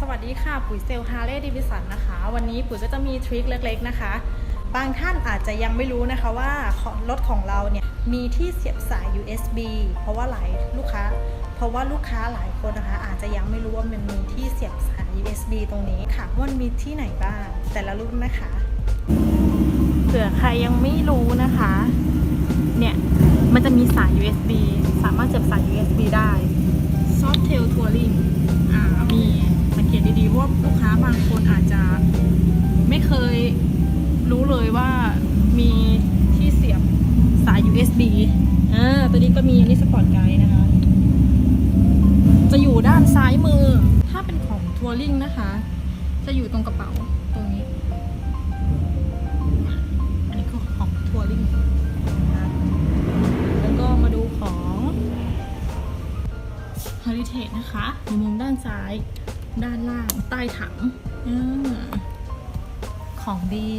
สวัสดีค่ะ ปุ๋ยเซลฮาร์เลย์ดิวิสันนะคะ วันนี้ปุ๋ยก็จะมีทริคเล็กๆนะคะ บางท่านอาจจะยังไม่รู้นะคะว่ารถของเราเนี่ยมีที่เสียบสาย USB เพราะว่าหลายลูกค้า เพราะว่าลูกค้าหลายคนนะคะ อาจจะยังไม่รู้ว่ามันมีที่เสียบสาย USB ตรงนี้ค่ะว่ามันมีที่ไหนบ้าง แต่ละรุ่นนะคะเผื่อใครยังไม่รู้นะคะ เนี่ยมันจะมีสาย USB สาย USB อ่าตัวนี้ก็มีอันนี้สปอร์ตไกด์นะคะ จะอยู่ด้านซ้ายมือ ถ้าเป็นของทัวริงนะคะ จะอยู่ตรงกระเป๋าตรงนี้ อันนี้ก็ของทัวริงนะคะแล้วก็มาดูของ Heritage นะคะอยู่มุมด้านซ้าย ด้านล่าง ใต้ถังอของดี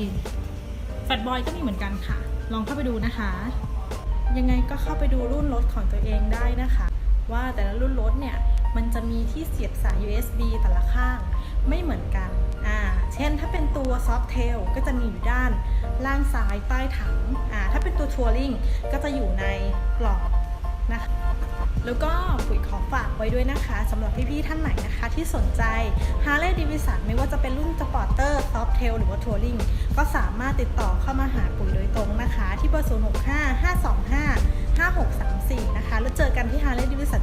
แฟตบอยก็มีเหมือนกันค่ะ ลองเข้าไปดูนะคะ ยังไงก็เข้าไปดูรุ่นรถของตัวเองได้นะคะ ว่าแต่ละรุ่นรถเนี่ยมันจะมีที่เสียบสาย USB แต่ละข้างไม่เหมือนกันอ่าเช่นถ้าเป็นตัว Softail ก็จะมีอยู่ด้านล่างซ้ายใต้ถังอ่าถ้าเป็นตัว Touring ก็จะอยู่ในกลอง แล้วก็ปุ๋ยขอฝากไว้ด้วยนะคะสำหรับพี่ๆท่านไหนนะคะ ที่สนใจ Harley Davidson ไม่ว่าจะเป็นรุ่น Sporter Softail หรือว่าทัวริงก็สามารถติดต่อเข้ามาหาปุ๋ยโดยตรงนะคะ ที่เบอร์ 065 525 5634 นะคะ แล้วเจอกันที่ Harley Davidson